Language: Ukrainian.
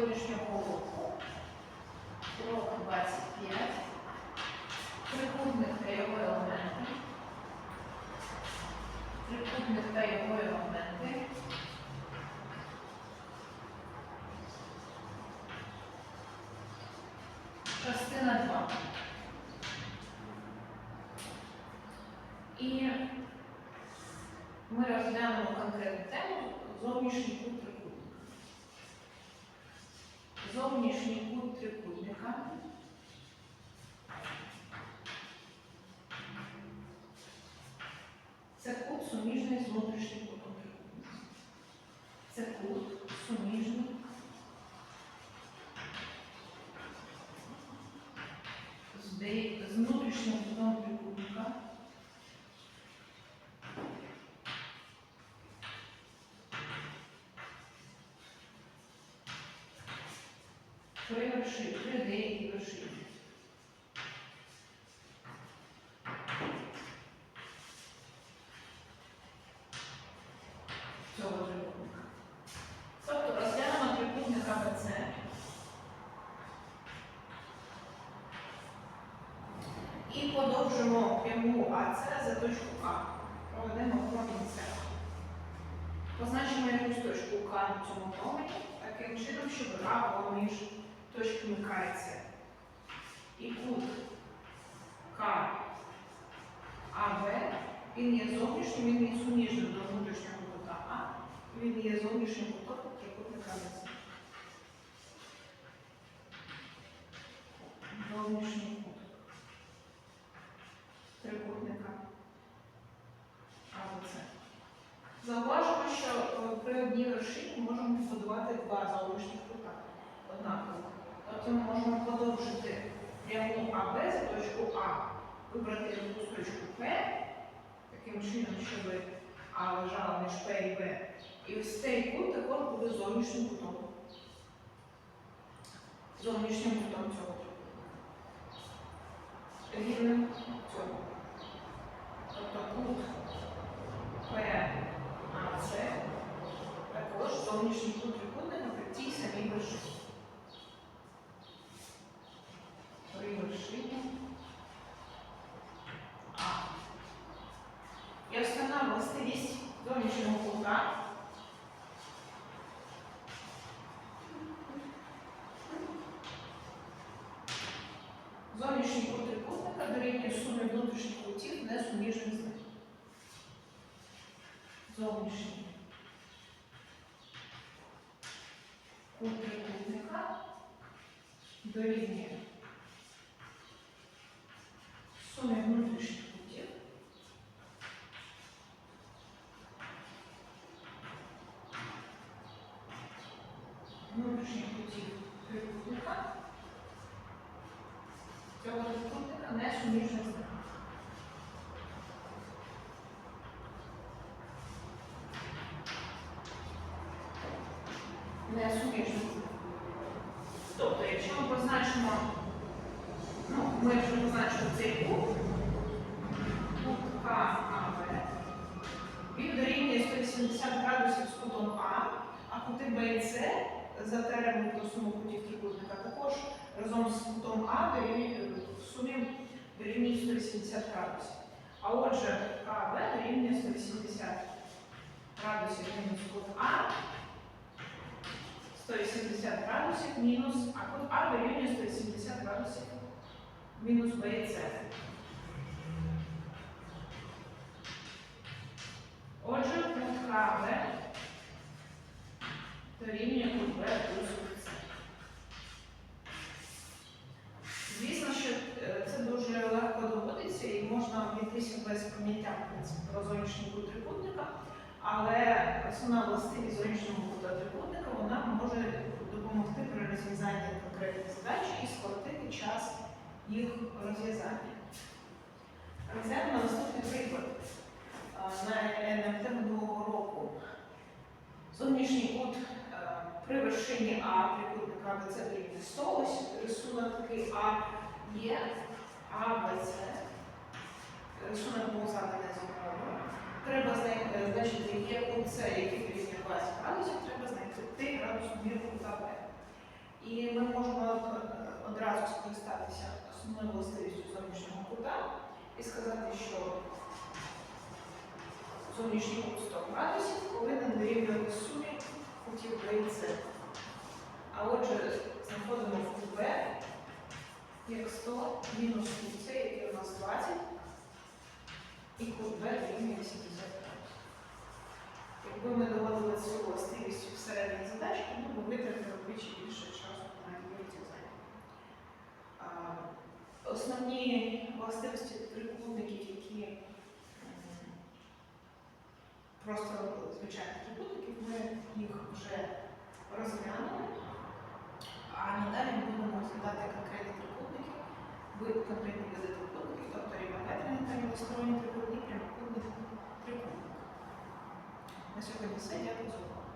зовнішнього боку. Крок 25. Трикутник та його елементи. Трикутник та його елементи. Частина 2. І ми розглянемо конкретну тему зовнішній кут. Зовнішній кут трикутника. Це кут суміжний з внутрішнім кутом трикутника. Це кут суміжний з, внутрішнім кутом трикутника. При вершині, при деякій. Цього трикутника. Тобто розглянемо трикутник АБЦ. І подовжимо пряму АЦ за точку А. Проведемо промінь С. Позначимо якусь точку К на цьому промені, таким чином, щоб А була між точками К і кут К АБ, він є зовнішнім, він є до внутрішнього кута А, він є зовнішнім кутом трикутника АБЦ. Зовнішній кут трикутника АБЦ. Зауважимо, що е, при одній вершині можемо побудувати два зовнішніх кута однаково. Тобто ми можемо подовжити пряму АБ за точку А, вибрати якусь точку П, таким чином, щоб А лежала між П і Б. І ось цей кут також буде зовнішнім кутом. Зовнішнім кутом цього. Рівним цьому. Тобто кут ПАЦ також зовнішній кут трикутника при тій самій вершині. При вершині А. І основна властивість кута Зовнішній кут трикутника дорівнює сумі внутрішніх кутів несуміжних з ним. Зовнішній кут трикутника дорівнює сумі внутрішніх кутів внутрішніх кутів трикутника цього трикутника не суміжних з. Не суміжних. Тобто, якщо ми позначимо, ну, ми вже позначили цей кут, кут КАБ, він дорівнює 180 градусів з кутом А, а кути Б і С за теремом до суму кутів трикутника також разом з кутом А дорівнює в сумі дорівнює 180 градусів. А отже, КБ дорівнює 180 градусів мінус кут А, 180 градусів мінус, а кут А дорівнює 180 градусів мінус і С. Отже, кут КБ дорівнює Звісно, що е, це дуже легко доводиться і можна обійтися без поняття про зовнішній кут трикутника, але основна властивість зовнішнього кута трикутника вона може допомогти при розв'язанні конкретних задач і скоротити час їх розв'язання. Розглянемо наступний приклад А, на НМТ минулого року. Зовнішній кут е, при вершині А трикутника АБЦ дорівнює 100, ось рисунок такий А є, АБЦ, рисунок був заданий за. Треба знайти, значить, є кут С, який дорівнює 20 градусів, треба знайти градусну міру кута Б. І ми можемо е, одразу скористатися основною властивістю зовнішнього кута і сказати, що зовнішній кут 100 градусів повинен дорівнювати сумі кутів B. А отже, знаходимо кут B як 100 мінус кут С, який у нас 20, і кут Б дорівнює 80 градусів. Якби ми доводили цю властивість всередині задачки, ми б витратили вдвічі більше часу на її розв'язання. Основні властивості трикутників, які просто звичайних трикутників, ми їх вже розглянули. А надалі ми будемо розглядати конкретні трикутники, конкретні види трикутників, тобто рівнобедрений та рівносторонній трикутник, прямокутний трикутник. На сьогодні все. Дякую за увагу.